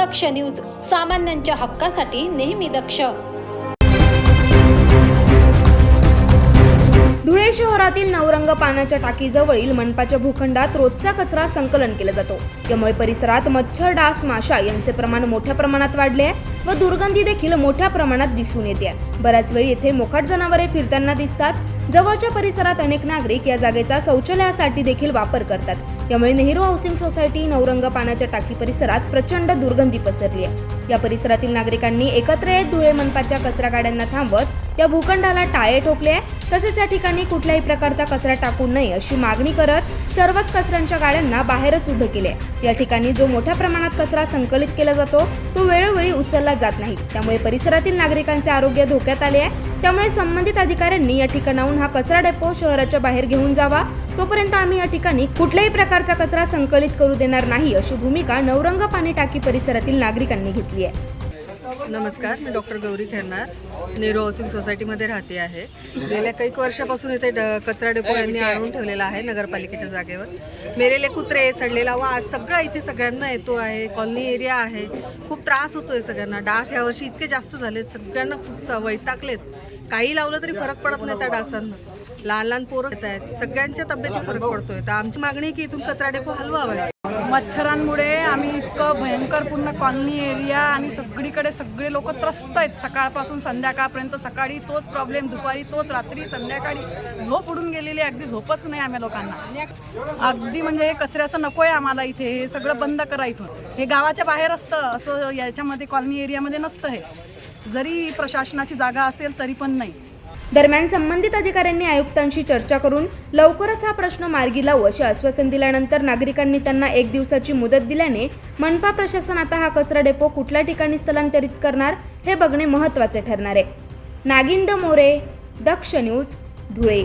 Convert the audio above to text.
दक्ष news सामान्यांच्या हक्कासाठी नेहमी दक्ष धुळे शहरातील नवरंग पाण्याच्या टाकीजवळील मनपाच्या भूखंडात रोजचा कचरा संकलन केला जातो त्यामुळे परिसरात मच्छर डास माशा यांचे प्रमाण मोठ्या प्रमाणात वाढले आहे व दुर्गंधी देखील मोठ्या प्रमाणात दिसून येते आहे. बऱ्याच वेळी येथे मोकाट जनावरे फिरताना दिसतात जवळच्या परिसरात अनेक नागरिक या जागेचा शौचालयासाठी देखील वापर करतात. त्यामुळे नेहरू हाऊसिंग सोसायटी नवरंग पाण्याच्या टाकी परिसरात प्रचंड दुर्गंधी पसरली आहे. या परिसरातील नागरिकांनी एकत्र येत धुळे मनपाच्या कचरा गाड्यांना थांबवत या भूखंडाला टाळे ठोकले आहे तसेच या ठिकाणी कुठल्याही प्रकारचा कचरा टाकू नये अशी मागणी करत सर्वच कचऱ्यांच्या गाड्यांना बाहेरच उभे केले या ठिकाणी जो मोठ्या प्रमाणात कचरा संकलित केला जातो तो वेळोवेळी उचलला जात नाही. त्यामुळे परिसरातील नागरिकांचे आरोग्य धोक्यात आले आहे. त्यामुळे संबंधित अधिकाऱ्यांनी या ठिकाणाहून हा कचरा डेपो शहराच्या बाहेर घेऊन जावा. तोपर्यंत आम्ही या ठिकाणी कुठल्याही प्रकारचा कचरा संकलित करू देणार नाही अशी भूमिका नवरंग पाणी टाकी परिसरातील नागरिकांनी घेतली आहे. नमस्कार मी डॉक्टर गौरी खेरनार नेहरू हाऊसिंग सोसायटीमध्ये राहते आहे. गेल्या काही वर्षापासून इथे ड कचरा डेपो यांनी आणून ठेवलेला आहे नगरपालिकेच्या जागेवर. मेलेले कुत्रे सडलेला वास सगळा इथे सगळ्यांना येतो आहे. कॉलनी एरिया आहे. खूप त्रास होतो आहे सगळ्यांना. डास यावर्षी इतके जास्त झालेत सगळ्यांना खूप च- वैतागलेत. काही लावलं तरी फरक पडत नाही त्या डासांना. लहान लहान पोरं येत आहेत. सगळ्यांच्या तब्येती फरक पडतोय. तर आमची मागणी की इथून कचरा डेपो हलवावा. आहे मच्छरांमुळे आम्ही इतकं भयंकर पूर्ण कॉलनी एरिया आणि सगळीकडे सगळे लोक त्रस्त आहेत. सकाळपासून संध्याकाळपर्यंत सकाळी तोच प्रॉब्लेम दुपारी तोच रात्री संध्याकाळी. झोप उडून गेलेली आहे, अगदी झोपच नाही आम्ही लोकांना. अगदी म्हणजे कचऱ्याचं नको आहे आम्हाला इथे. हे सगळं बंद करा इथून. हे गावाच्या बाहेर असतं. असं याच्यामध्ये कॉलनी एरियामध्ये नसतं हे. जरी प्रशासनाची जागा असेल तरी पण नाही. दरम्यान संबंधित अधिकाऱ्यांनी आयुक्तांशी चर्चा करून लवकरच हा प्रश्न मार्गी लावू असे आश्वासन दिल्यानंतर नागरिकांनी त्यांना एक दिवसाची मुदत दिल्याने मनपा प्रशासन आता हा कचरा डेपो कुठल्या ठिकाणी स्थलांतरित करणार हे बघणे महत्त्वाचे ठरणार आहे. नागिंद मोरे दक्ष न्यूज धुळे.